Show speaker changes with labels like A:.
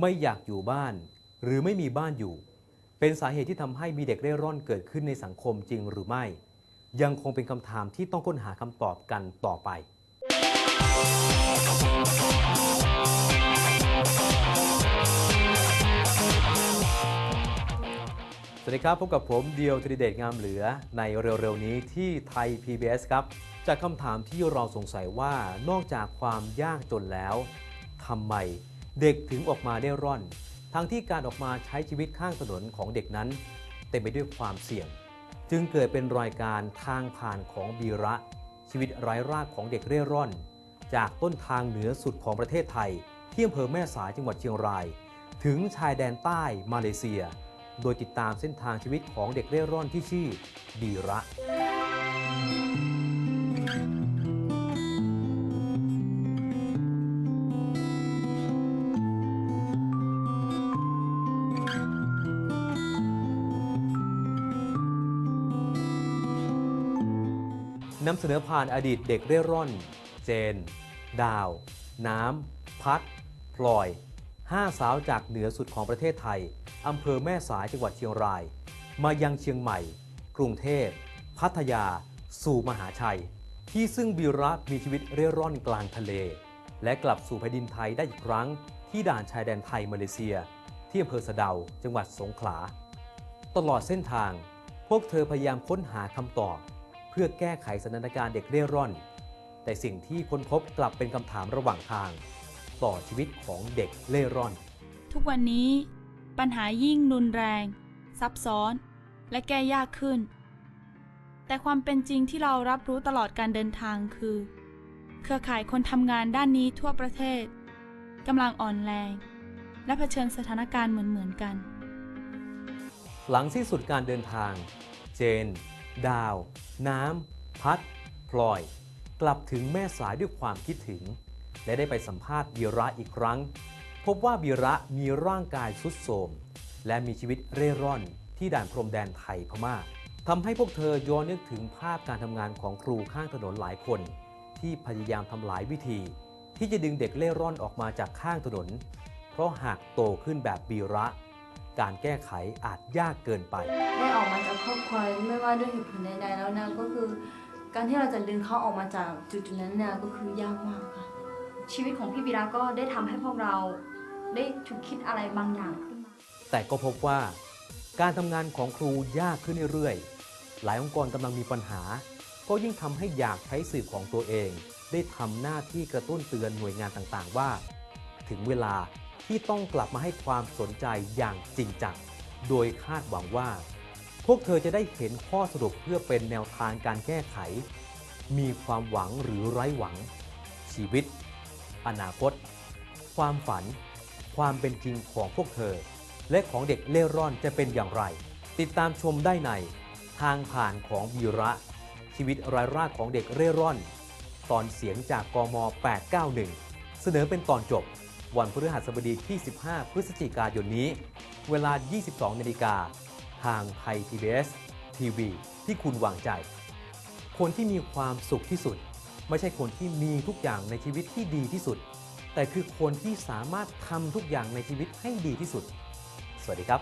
A: ไม่อยากอยู่บ้าน หรือไม่มีบ้านอยู่ เป็นสาเหตุที่ทำให้มีเด็กเร่ร่อนเกิดขึ้นในสังคมจริงหรือไม่ ยังคงเป็นคำถามที่ต้องค้นหาคำตอบกันต่อไปสวัสดีครับพบกับผมเดียวธริเดชงามเหลือในเร็วๆนี้ที่ไทย PBS ครับ จากคำถามที่เราสงสัยว่านอกจากความยากจนแล้วทำไม เด็กถึงออกมาได้ร่อน ทั้งที่การออกมาใช้ชีวิตข้างถนนของเด็กนั้น เต็มไปด้วยความเสี่ยง จึงเกิดเป็นรายการทางผ่านของบีระ ชีวิตไร้รากของเด็กเร่ร่อน จากต้นทางเหนือสุดของประเทศไทย ที่อำเภอแม่สายจังหวัดเชียงราย ถึงชายแดนใต้มาเลเซีย โดยติดตามเส้นทางชีวิตของเด็กเร่ร่อนที่ชื่อบีระ นำเสนอผ่านอดีตเด็กเร่ร่อน เจน ดาว น้ำ พัดพลอย ห้าสาวจากเหนือสุดของประเทศไทย อำเภอแม่สายจังหวัดเชียงราย มายังเชียงใหม่ กรุงเทพ พัทยา สู่มหาชัย ที่ซึ่งบีระมีชีวิตเร่ร่อนกลางทะเล และกลับสู่แผ่นดินไทยได้อีกครั้ง ที่ด่านชายแดนไทยมาเลเซีย ที่อำเภอสะเดา จังหวัดสงขลา ตลอดเส้นทาง พวกเธอพยายามค้นหาคำตอบ พื่อแก้ไขสถานการณ์เด็กเร่ร่อน แต่สิ่งที่ค้นพบกลับเป็นคำถามระหว่างทาง ต่อชีวิตของเด็กเร่ร่อน
B: ทุกวันนี้ปัญหายิ่งรุนแรง ซับซ้อน และแก้ยากขึ้น แต่ความเป็นจริงที่เรารับรู้ตลอดการเดินทางคือ เครือข่ายคนทำงานด้านนี้ทั่วประเทศกำลังอ่อนแรง และเผชิญสถานการณ์เหมือนๆกัน
A: หลังสิ้นสุดการเดินทาง เจน ดาว น้ำ พัด พลอย กลับถึงแม่สายด้วยความคิดถึง และได้ไปสัมภาษณ์บีระอีกครั้ง พบว่าบีระมีร่างกายสุดโทรมและมีชีวิตเร่ร่อนที่ด่านพรมแดนไทยพม่าทำให้พวกเธอย้อนนึกถึงภาพการทำงานของครูข้างถนนหลายคน ที่พยายามทำหลายวิธี ที่จะดึงเด็กเล่ร่อนออกมาจากข้างถนน เพราะหากโตขึ้นแบบบีระ การแก้ไขอาจยากเกินไป
C: ได้ออกมาจากครอบครัวไม่ว่าด้วยเหตุผลใดๆแล้วนะก็คือ การที่เราจะดึงเขาออกมาจากจุดๆนั้นเนี่ยก็คือยากมากค่ะ
D: ชีวิตของพี่บีระก็ได้ทำให้พวกเราได้ฉุกคิดอะไรบางอย่างขึ้นมา
A: แต่ก็พบว่า การทำงานของครูยากขึ้นเรื่อยๆ หลายองค์กรกำลังมีปัญหา ก็ยิ่งทำให้อยากใช้สื่อของตัวเอง ได้ทำหน้าที่กระตุ้นเตือนหน่วยงานต่างๆว่า ถึงเวลา ที่ต้องกลับมาให้ความสนใจอย่างจริงจัง โดยคาดหวังว่า พวกเธอจะได้เห็นข้อสรุปเพื่อเป็นแนวทางการแก้ไข มีความหวังหรือไร้หวัง ชีวิต อนาคต ความฝัน ความเป็นจริงของพวกเธอ และของเด็กเล่ร่อนจะเป็นอย่างไร ติดตามชมได้ใน ทางผ่านของวีระ ชีวิตรายรากของเด็กเร่ร่อน ตอนเสียงจากกม 891 เสนอเป็นตอนจบ วันพฤหัสบดีที่ 15 พฤศจิกายนนี้ เวลา 22 นาฬิกา ทางไทย PBS ทีวีที่คุณวางใจ คนที่มีความสุขที่สุด ไม่ใช่คนที่มีทุกอย่างในชีวิตที่ดีที่สุด แต่คือคนที่สามารถทำทุกอย่างในชีวิตให้ดีที่สุด สวัสดีครับ